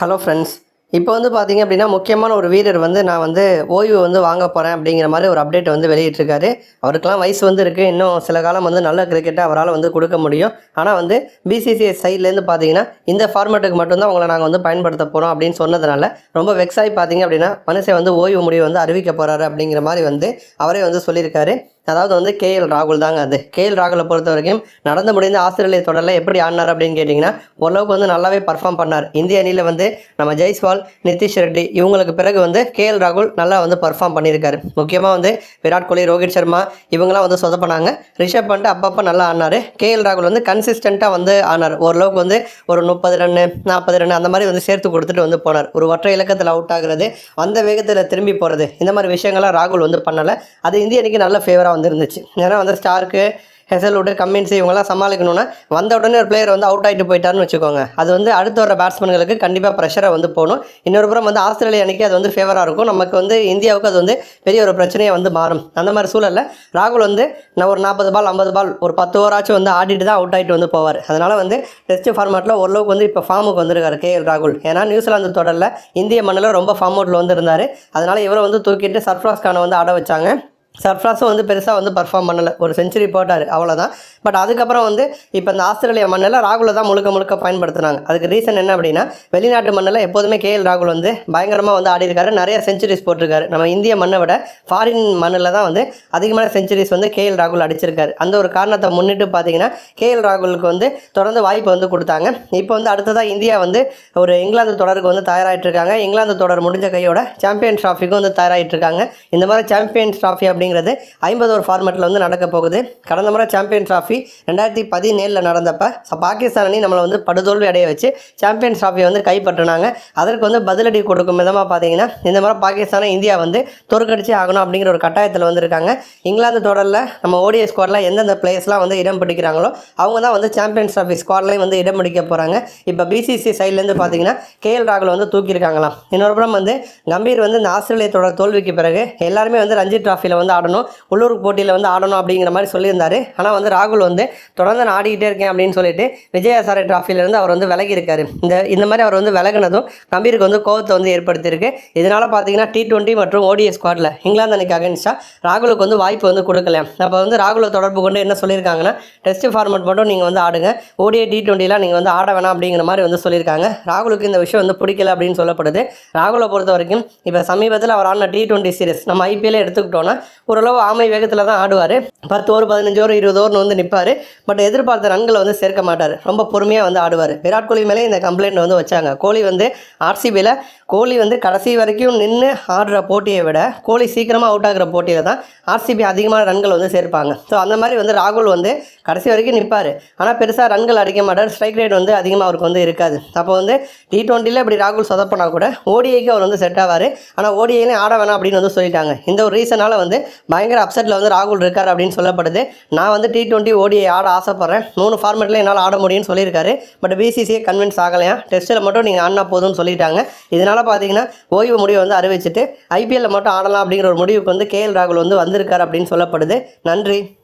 Hello friends இப்போ வந்து பார்த்தீங்க அப்படின்னா முக்கியமான ஒரு வீரர் வந்து நான் வந்து ஓய்வு வந்து வாங்க போகிறேன் அப்படிங்கிற மாதிரி ஒரு அப்டேட் வந்து வெளியிட்டிருக்காரு. அவருக்கெல்லாம் வயசு வந்து இருக்குது இன்னும் சில காலம் வந்து நல்ல கிரிக்கெட்டை அவரால் வந்து கொடுக்க முடியும். ஆனால் வந்து பிசிசிஐ சைட்லேருந்து பார்த்தீங்கன்னா இந்த ஃபார்மேட்டுக்கு மட்டும்தான் உங்களை நாங்கள் வந்து பயன்படுத்த போகிறோம் அப்படின்னு சொன்னதுனால ரொம்ப வெக்ஸ் ஆகி பார்த்தீங்க அப்படின்னா மனுஷன் வந்து ஓய்வு முடிவு வந்து அறிவிக்க போகிறாரு அப்படிங்கிற மாதிரி வந்து அவரே வந்து சொல்லியிருக்காரு. அதாவது வந்து கேஎல் ராகுல் தாங்க அது. கேஎல் ராகுலை பொறுத்த வரைக்கும் நடந்து முடிந்த ஆஸ்திரேலிய தொடரில் எப்படி ஆடினார் அப்படின்னு கேட்டிங்கன்னா ஓரளவுக்கு வந்து நல்லாவே பர்ஃபார்ம் பண்ணார். இந்திய அணியில் வந்து நம்ம ஜெய்ஸ்வால் நிதிஷ் ரெட்டி இவங்களுக்கு பிறகு வந்து கேஎல் ராகுல் நல்லா வந்து பர்ஃபார்ம் பண்ணியிருக்காரு. முக்கியமாக வந்து விராட் கோலி ரோஹித் சர்மா இவங்களாம் வந்து சொதப்பினாங்க ரிஷப் பண்ணிட்டு அப்பப்போ நல்லா ஆனார் கேஎல் ராகுல் வந்து கன்சிஸ்டண்ட்டாக வந்து ஆனார் ஓரளவுக்கு வந்து ஒரு முப்பது ரன்னு நாற்பது ரன்னு அந்த மாதிரி வந்து சேர்த்து கொடுத்துட்டு வந்து போனார். ஒரு ஒற்றை இலக்கத்தில் அவுட் ஆகுறது அந்த வேகத்தில் திரும்பி போகிறது இந்த மாதிரி விஷயங்கள்லாம் ராகுல் வந்து பண்ணலை. அது இந்திய அணிக்கு நல்ல ஃபேவராக வந்து இருந்துச்சு ஏன்னா வந்து ஸ்டார்க்கு ஹெசல்வுட் கம்மின்ஸ் இவங்கெல்லாம் சமாளிக்கணும்னா வந்த உடனே ஒரு பிளேயர் வந்து அவுட் ஆகிட்டு போயிட்டாருன்னு வச்சுக்கோங்க. அது வந்து அடுத்து வர பேட்ஸ்மேன்களுக்கு கண்டிப்பாக ப்ரெஷரை வந்து போகணும். இன்னொரு புறம் வந்து ஆஸ்திரேலியா அணிக்கு அது வந்து ஃபேவராக இருக்கும். நமக்கு வந்து இந்தியாவுக்கு அது வந்து பெரிய ஒரு பிரச்சனையாக வந்து மாறும். அந்த மாதிரி சூழலில் ராகுல் வந்து நான் ஒரு நாற்பது பால் ஐம்பது பால் ஒரு பத்து ஓவராச்சும் வந்து ஆடிட்டு தான் அவுட் ஆகிட்டு வந்து போவார். அதனால் வந்து டெஸ்ட் ஃபார்மேட்டில் ஓரளவுக்கு வந்து இப்போ ஃபார்முக்கு வந்திருக்காரு கேஎல் ராகுல். ஏன்னா நியூசிலாந்து தொடரில் இந்திய மண்ணில் ரொம்ப ஃபார்ம் அவுட்டில் வந்து இருந்தார். அதனால் இவரை வந்து தூக்கிட்டு சர்ஃப்ராஸ் கானை வந்து ஆட வச்சாங்க. சர்ஃப்ராஸும் வந்து பெருசாக வந்து பர்ஃபார்ம் பண்ணலை. ஒரு செஞ்சுரி போட்டார் அவ்வளோதான் பட் அதுக்கப்புறம் வந்து இப்போ இந்த ஆஸ்திரேலியா மண்ணில் ராகுலை தான் முழுக்க முழுக்க பயன்படுத்துனாங்க. அதுக்கு ரீசன் என்ன அப்படின்னா வெளிநாட்டு மண்ணில் எப்போதுமே கேஎல் ராகுல் வந்து பயங்கரமாக வந்து ஆடி இருக்காரு நிறைய செஞ்சுரிஸ் போட்டிருக்காரு. நம்ம இந்திய மண்ணை விட ஃபாரின் மண்ணில் தான் வந்து அதிகமான செஞ்சுரிஸ் வந்து கேஎல் ராகுல் அடிச்சிருக்காரு. அந்த ஒரு காரணத்தை முன்னிட்டு பார்த்தீங்கன்னா கேஎல் ராகுலுக்கு வந்து தொடர்ந்து வாய்ப்பு வந்து கொடுத்தாங்க. இப்போ வந்து அடுத்ததாக இந்தியா வந்து ஒரு இங்கிலாந்து தொடருக்கு வந்து தயாராகிட்டு இருக்காங்க. இங்கிலாந்து தொடர் முடிஞ்ச கையோட சாம்பியன் ட்ராஃபிக்கும் வந்து தயாராகிட்டு இருக்காங்க. இந்த மாதிரி சாம்பியன்ஸ் ட்ராஃபி அப்படிங்கிறது ஐம்பது ஒரு ஃபார்மேட்டில் வந்து நடக்க போகுது. கடந்த முறை சாம்பியன் ட்ராஃபி ரெண்டாயிரத்தி பதினேழில் நடந்தப்போ பாகிஸ்தான் அணி நம்மளை வந்து படுதோல்வி அடைய வச்சு சாம்பியன் ட்ராஃபியை வந்து கைப்பற்றினாங்க. அதற்கு வந்து பதிலடி கொடுக்கும் விதமாக பார்த்தீங்கன்னா இந்த முறை பாகிஸ்தானை இந்தியா வந்து தோற்கடிச்சே ஆகணும் அப்படிங்கிற ஒரு கட்டாயத்தில் வந்திருக்காங்க. இங்கிலாந்து தொடரில் நம்ம ஓடிஐ ஸ்குவாடில் எந்தெந்த பிளேயர்ஸ்லாம் வந்து இடம் பிடிக்கிறாங்களோ அவங்க தான் வந்து சாம்பியன்ஸ் ட்ராஃபி ஸ்குவாட்லேயும் வந்து இடம் பிடிக்க போகிறாங்க இப்போ பிசிசி சைட்லேருந்து பார்த்தீங்கன்னா கேஎல் ராகுல் வந்து தூக்கியிருக்காங்களாம். இன்னொரு புறம் வந்து கம்பீர் வந்து இந்த ஆஸ்திரேலிய தொடர் தோல்விக்கு பிறகு எல்லாருமே வந்து ரஞ்சி ட்ராஃபியில் வந்து ஆடணும். உள்ளூர் போட்டியில் வந்து ஆடணும் அப்படிங்கிற மாதிரி சொல்லியிருந்தாரு. ஆனால் வந்து ராகுல் வந்து தொடர்ந்து நான் ஆடிக்கிட்டே இருக்கேன் அப்படின்னு சொல்லிட்டு விஜயசாரை டிராஃபிலேருந்து அவர் வந்து விலகி இருக்காரு இந்த இந்த மாதிரி அவர் வந்து விலகினதும் கம்பீருக்கு வந்து கோவத்தை வந்து ஏற்படுத்தியிருக்கு. இதனால் பார்த்தீங்கன்னா டி டுவெண்ட்டி மற்றும் ஓடிஎஸ் ஸ்குவாடில் இங்கிலாந்து அன்னைக்கு அகேன்ஸ்டாக ராகுலுக்கு வந்து வாய்ப்பு வந்து கொடுக்கல. அப்போ வந்து ராகுலை தொடர்பு கொண்டு என்ன சொல்லியிருக்காங்கன்னா டெஸ்ட் ஃபார்மேட் மட்டும் நீங்கள் வந்து ஆடுங்க. ஓடிஏ டி டுவெண்ட்டிலாம் நீங்கள் வந்து ஆட வேணாம் அப்படிங்கிற மாதிரி வந்து சொல்லியிருக்காங்க. ராகுலுக்கு இந்த விஷயம் வந்து பிடிக்கல அப்படின்னு சொல்லப்படுது. ராகுலை பொறுத்த வரைக்கும் இப்போ சமீபத்தில் அவர் ஆடின டி டுவெண்ட்டி சீரிஸ் நம்ம ஐபிஎல் எடுத்துக்கிட்டோன்னா ஓரளவு ஆமை வேகத்தில் தான் ஆடுவார். பத்து ஓவர் பதினஞ்சு ஓவர் இருபது ஓவர்னு வந்து நிற்பார் பட் எதிர்பார்த்த ரன்களை வந்து சேர்க்க மாட்டார். ரொம்ப பொறுமையாக வந்து ஆடுவார். விராட் கோலி மேலே இந்த கம்ப்ளைண்ட் வந்து வச்சாங்க. கோலி வந்து ஆர்சிபியில் கோலி வந்து கடைசி வரைக்கும் நின்று ஆடுற போட்டியை விட கோலி சீக்கிரமாக அவுட் ஆகிற போட்டியில் தான் ஆர்சிபி அதிகமான ரன்கள் வந்து சேர்ப்பாங்க. ஸோ அந்த மாதிரி வந்து ராகுல் வந்து கடைசி வரைக்கும் நிற்பார் ஆனால் பெருசாக ரன்கள் அடிக்க மாட்டார். ஸ்ட்ரைக் ரேட் வந்து அதிகமாக அவருக்கு வந்து இருக்காது. அப்போ வந்து டி ட்வெண்ட்டியில் இப்படி ராகுல் சொதப்பினா கூட ஓடிஐக்கு அவர் வந்து செட் ஆவார். ஆனால் ஓடிஐலையும் ஆட வேணாம் அப்படின்னு வந்து சொல்லிட்டாங்க. இந்த ஒரு ரீசனால் வந்து பயங்கர அப்செட்டில் வந்து ராகுல் இருக்கார் அப்படின்னு சொல்லப்படுது. நான் வந்து டி டுவெண்ட்டி ஓடிஐ ஆட ஆசைப்பட்றேன். மூணு ஃபார்மேட்டில் என்னால் ஆட முடியும்னு சொல்லியிருக்காரு. பட் பிசிசியை கன்வின்ஸ் ஆகலையா? டெஸ்ட்டில் மட்டும் நீங்கள் ஆடினா போதும்னு சொல்லிட்டாங்க. இதனால் பார்த்தீங்கன்னா ஓய்வு முடிவு வந்து அறிவிச்சிட்டு ஐபிஎல்ல மட்டும் ஆடலாம் அப்படிங்கிற ஒரு முடிவுக்கு வந்து கேஎல் ராகுல் வந்து வந்திருக்கார் அப்படின்னு சொல்லப்படுது. நன்றி.